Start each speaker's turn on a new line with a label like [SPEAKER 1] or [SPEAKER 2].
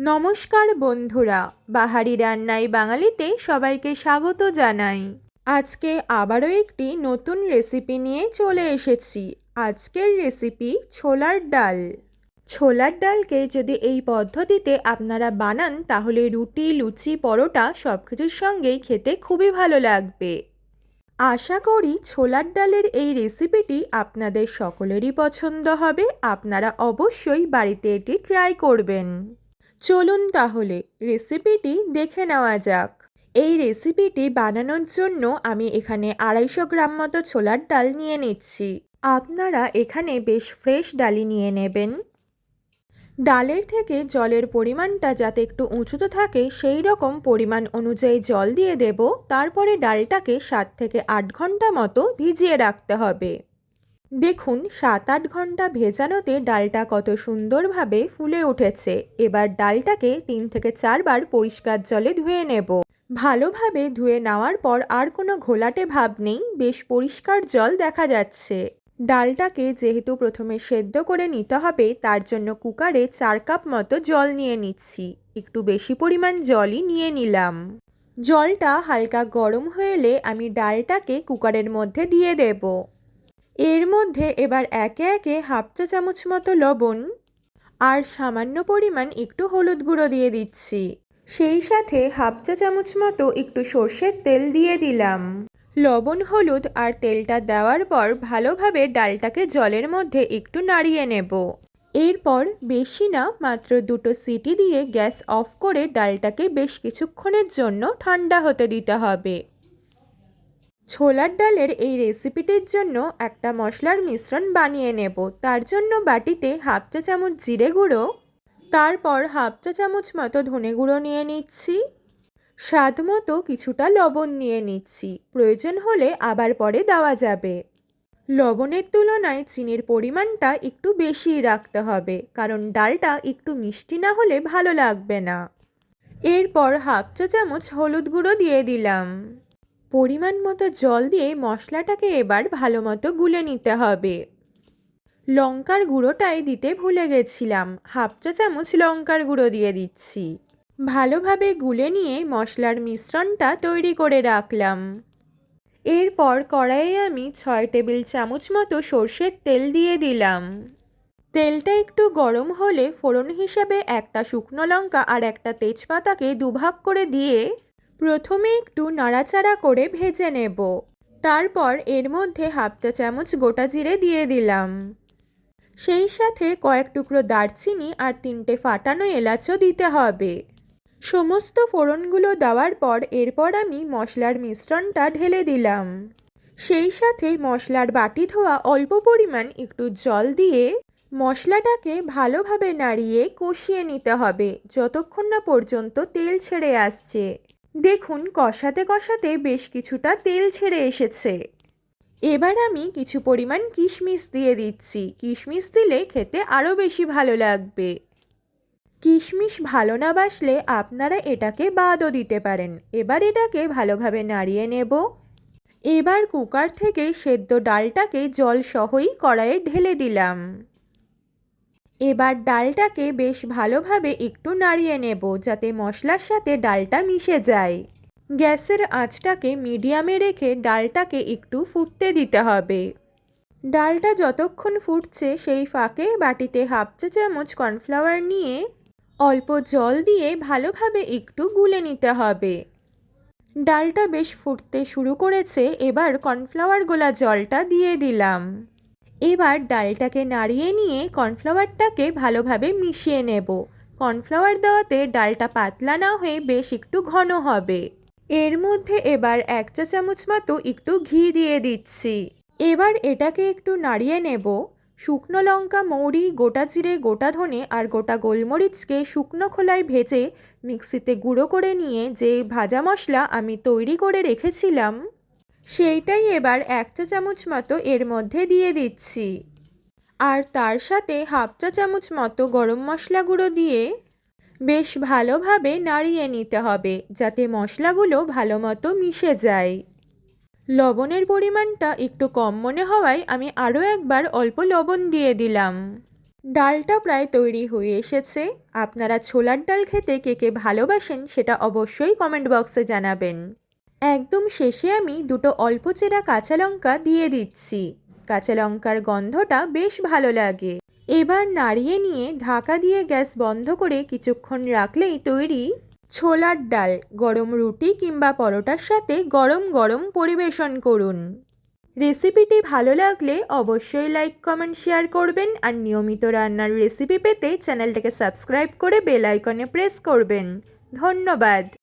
[SPEAKER 1] নমস্কার বন্ধুরা, বাহারি রান্নাই বাঙালিতে সবাইকে স্বাগত জানাই। আজকে আবারও একটি নতুন রেসিপি নিয়ে চলে এসেছি। আজকের রেসিপি ছোলার ডাল। ছোলার ডালকে যদি এই পদ্ধতিতে আপনারা বানান, তাহলে রুটি, লুচি, পরোটা সব কিছুর সঙ্গেই খেতে খুবই ভালো লাগবে। আশা করি ছোলার ডালের এই রেসিপিটি আপনাদের সকলেরই পছন্দ হবে। আপনারা অবশ্যই বাড়িতে এটি ট্রাই করবেন। চলুন তাহলে রেসিপিটি দেখে নেওয়া যাক। এই রেসিপিটি বানানোর জন্য আমি এখানে আড়াইশো গ্রাম মতো ছোলার ডাল নিয়ে নিচ্ছি। আপনারা এখানে বেশ ফ্রেশ ডালি নিয়ে নেবেন। ডালের থেকে জলের পরিমাণটা যাতে একটু উঁচুতে থাকে, সেই রকম পরিমাণ অনুযায়ী জল দিয়ে দেব। তারপরে ডালটাকে সাত থেকে আট ঘণ্টা মতো ভিজিয়ে রাখতে হবে। দেখুন সাত আট ঘণ্টা ভেজানোতে ডালটা কত সুন্দরভাবে ফুলে উঠেছে। এবার ডালটাকে তিন থেকে চারবার পরিষ্কার জলে ধুয়ে নেব। ভালোভাবে ধুয়ে নেওয়ার পর আর কোনো ঘোলাটে ভাব নেই, বেশ পরিষ্কার জল দেখা যাচ্ছে। ডালটাকে যেহেতু প্রথমে সেদ্ধ করে নিতে হবে, তার জন্য কুকারে চার কাপ মতো জল নিয়ে নিচ্ছি। একটু বেশি পরিমাণ জলই নিয়ে নিলাম। জলটা হালকা গরম হয়ে এলে আমি ডালটাকে কুকারের মধ্যে দিয়ে দেব। এর মধ্যে এবার একে একে হাফ চা চামচ মতো লবণ আর সামান্য পরিমাণ একটু হলুদ গুঁড়ো দিয়ে দিচ্ছি। সেই সাথে হাফ চা চামচ মতো একটু সর্ষের তেল দিয়ে দিলাম। লবণ, হলুদ আর তেলটা দেওয়ার পর ভালোভাবে ডালটাকে জলের মধ্যে একটু নাড়িয়ে নেব। এরপর বেশি না, মাত্র দুটো সিটি দিয়ে গ্যাস অফ করে ডালটাকে বেশ কিছুক্ষণের জন্য ঠান্ডা হতে দিতে হবে। ছোলার ডালের এই রেসিপিটির জন্য একটা মশলার মিশ্রণ বানিয়ে নেব। তার জন্য বাটিতে হাফ চা চামচ জিরে গুঁড়ো, তারপর হাফ চা চামচ মতো ধনে গুঁড়ো নিয়ে নিচ্ছি, স্বাদ মতো কিছুটা লবণ নিয়ে নিচ্ছি। প্রয়োজন হলে আবার পরে দেওয়া যাবে। লবণের তুলনায় চিনির পরিমাণটা একটু বেশি রাখতে হবে, কারণ ডালটা একটু মিষ্টি না হলে ভালো লাগবে না। এরপর হাফ চা চামচ হলুদ গুঁড়ো দিয়ে দিলাম। পরিমাণ মতো জল দিয়ে মশলাটাকে এবার ভালো মতো গুলে নিতে হবে। লঙ্কার গুঁড়োটাই দিতে ভুলে গেছিলাম। হাফ চা চামচ লঙ্কার গুঁড়ো দিয়ে দিচ্ছি। ভালোভাবে গুলে নিয়ে মশলার মিশ্রণটা তৈরি করে রাখলাম। এরপর কড়াইয়ে আমি ছয় টেবিল চামচ মতো সর্ষের তেল দিয়ে দিলাম। তেলটা একটু গরম হলে ফোড়ন হিসাবে একটা শুকনো লঙ্কা আর একটা তেজপাতাকে দুভাগ করে দিয়ে প্রথমে একটু নাড়াচাড়া করে ভেজে নেব। তারপর এর মধ্যে হাফ চা চামচ গোটা জিরে দিয়ে দিলাম। সেই সাথে কয়েক টুকরো দারচিনি আর তিনটে ফাটানো এলাচও দিতে হবে। সমস্ত ফোড়নগুলো দেওয়ার পর এরপর আমি মশলার মিশ্রণটা ঢেলে দিলাম। সেই সাথে মশলার বাটি ধোয়া অল্প পরিমাণ একটু জল দিয়ে মশলাটাকে ভালোভাবে নাড়িয়ে কষিয়ে নিতে হবে, যতক্ষণ না পর্যন্ত তেল ছেড়ে আসছে। দেখুন, কষাতে কষাতে বেশ কিছুটা তেল ছেড়ে এসেছে। এবার আমি কিছু পরিমাণ কিশমিশ দিয়ে দিচ্ছি। কিশমিশ দিলে খেতে আরও বেশি ভালো লাগবে। কিশমিশ ভালো না বাসলে আপনারা এটাকে বাদও দিতে পারেন। এবার এটাকে ভালোভাবে নাড়িয়ে নেব। এবার কুকার থেকে সেদ্ধ ডালটাকে জল সহই কড়াইয়ে ঢেলে দিলাম। এবার ডালটাকে বেশ ভালোভাবে একটু নাড়িয়ে নেব যাতে মশলার সাথে ডালটা মিশে যায়। গ্যাসের আঁচটাকে মিডিয়ামে রেখে ডালটাকে একটু ফুটতে দিতে হবে। ডালটা যতক্ষণ ফুটছে সেই ফাঁকে বাটিতে হাফ চা চামচ কর্নফ্লাওয়ার নিয়ে অল্প জল দিয়ে ভালোভাবে একটু গুলে নিতে হবে। ডালটা বেশ ফুটতে শুরু করেছে, এবার কর্নফ্লাওয়ার গোলা জলটা দিয়ে দিলাম। এবার ডালটাকে নাড়িয়ে নিয়ে কর্নফ্লাওয়ারটাকে ভালোভাবে মিশিয়ে নেব। কর্নফ্লাওয়ার দেওয়াতে ডালটা পাতলা না হয়ে বেশ একটু ঘন হবে। এর মধ্যে এবার এক চা চামচ মতো একটু ঘি দিয়ে দিচ্ছি। এবার এটাকে একটু নাড়িয়ে নেব। শুকনো লঙ্কা, মৌরি, গোটা জিরে, গোটা ধনে আর গোটা গোলমরিচকে শুকনো খোলায় ভেজে মিক্সিতে গুঁড়ো করে নিয়ে যে ভাজা মশলা আমি তৈরি করে রেখেছিলাম সেইটাই এবার এক চা চামচ মতো এর মধ্যে দিয়ে দিচ্ছি। আর তার সাথে হাফ চা চামচ মতো গরম মশলা গুঁড়ো দিয়ে বেশ ভালোভাবে নাড়িয়ে নিতে হবে, যাতে মশলাগুলো ভালো মতো মিশে যায়। লবণের পরিমাণটা একটু কম মনে হওয়ায় আমি আরও একবার অল্প লবণ দিয়ে দিলাম। ডালটা প্রায় তৈরি হয়ে এসেছে। আপনারা ছোলার ডাল খেতে কে কে ভালোবাসেন সেটা অবশ্যই কমেন্ট বক্সে জানাবেন। একদম শেষে আমি দুটো অল্প চেরা কাঁচা লঙ্কা দিয়ে দিচ্ছি। কাঁচা লঙ্কার গন্ধটা বেশ ভালো লাগে। এবার নাড়িয়ে নিয়ে ঢাকা দিয়ে গ্যাস বন্ধ করে কিছুক্ষণ রাখলেই তৈরি ছোলার ডাল। গরম রুটি কিংবা পরোটার সাথে গরম গরম পরিবেশন করুন। রেসিপিটি ভালো লাগলে অবশ্যই লাইক, কমেন্ট, শেয়ার করবেন আর নিয়মিত রান্নার রেসিপি পেতে চ্যানেলটাকে সাবস্ক্রাইব করে বেল আইকনে প্রেস করবেন। ধন্যবাদ।